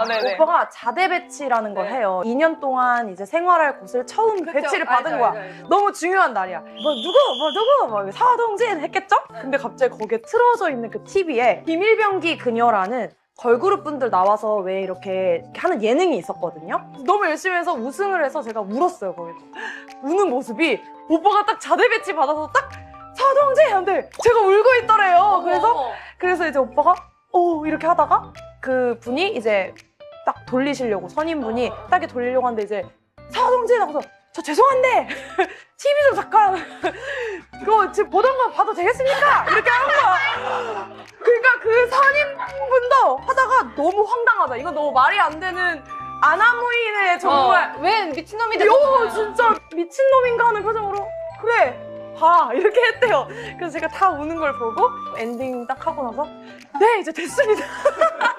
아. 오빠가 자대 배치라는 걸 네. 해요. 2년 동안 이제 생활할 곳을 처음 그쵸? 배치를 알죠, 받은 거야. 알죠, 알죠. 너무 중요한 날이야. 뭐 누구 뭐 누구 뭐 사동진 했겠죠? 근데 갑자기 거기에 틀어져 있는 그 TV에 비밀병기 그녀라는 걸그룹 분들 나와서 왜 이렇게 하는 예능이 있었거든요. 너무 열심히 해서 우승을 해서 제가 울었어요 거기서. 우는 모습이 오빠가 딱 자대 배치 받아서 딱 사동진 하는데 제가 울고 있더래요. 그래서. 그래서 이제 오빠가 오 이렇게 하다가 그 분이 이제 딱 돌리시려고 선임분이 딱 이렇게 돌리려고 하는데 이제 사동진 하고서 저 죄송한데 TV 좀 잠깐 그거 지금 보던 거 봐도 되겠습니까? 이렇게 하는 거야. 그러니까 그 선임분도 하다가 너무 황당하다. 이건 너무 말이 안 되는 아나무인의 정말 어, 왜 미친놈이 요? 진짜 미친놈인가 하는 표정으로 그래 봐 이렇게 했대요 그래서 제가 다 우는 걸 보고 엔딩 딱 하고 나서 네 이제 됐습니다